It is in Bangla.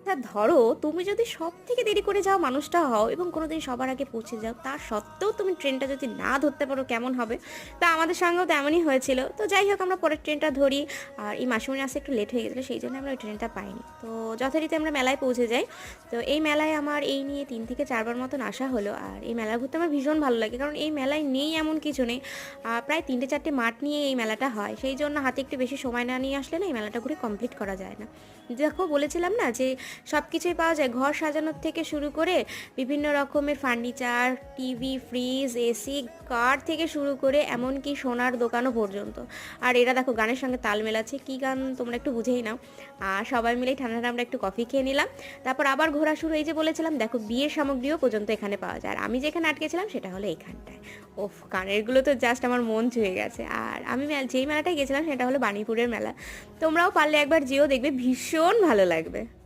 তা ধরো, তুমি যদি সব থেকে দেরি করে যাও মানুষটা হও এবং কোনোদিন সবার আগে পৌঁছে যাও তার সত্ত্বেও তুমি ট্রেনটা যদি না ধরতে পারো কেমন হবে? তা আমাদের সঙ্গেও তেমনই হয়েছিল। তো যাই হোক, আমরা পরের ট্রেনটা ধরি। আর এই মাসুমনি আসতে একটু লেট হয়ে গেছিল, সেই জন্য আমরা ওই ট্রেনটা পাইনি। তো যথারীতি আমরা মেলায় পৌঁছে যাই। তো এই মেলায় আমার এই নিয়ে তিন থেকে চারবার মতন আসা হলো। আর এই মেলা ঘুরতে আমার ভীষণ ভালো লাগে, কারণ এই মেলায় নেই এমন কিছু নেই। প্রায় তিনটে চারটে মাঠ নিয়ে এই মেলাটা হয়। সেই জন্য হাতে একটু বেশি সময় না নিয়ে আসলে না এই মেলাটা ঘুরে কমপ্লিট করা যায় না। দেখো, বলেছিলাম না যে সব কিছুই পাওয়া যায়। ঘর সাজানোর থেকে শুরু করে বিভিন্ন রকমের furniture, TV, fridge, AC, car থেকে শুরু করে এমনকি সোনার দোকানও পর্যন্ত। আর এরা দেখো, গানের সঙ্গে তাল মেলাচ্ছে। কী গান তোমরা একটু বুঝেই নাও। আর সবাই মিলেই ঠান্ডা ঠান্ডা আমরা একটু কফি খেয়ে নিলাম। তারপর আবার ঘোরা শুরু। এই যে বলেছিলাম, দেখো, বিয়ের সামগ্রীও পর্যন্ত এখানে পাওয়া যায়। আর আমি যেখানে আটকেছিলাম, সেটা হলো এখানটায় ওফ কানেরগুলো তো জাস্ট আমার মন ছুঁয়ে গেছে। আর আমি যেই মেলাটায় গেছিলাম, সেটা হলো বাণীপুরের মেলা। তোমরাও পারলে একবার যেও দেখবে, ভীষণ ভালো লাগবে।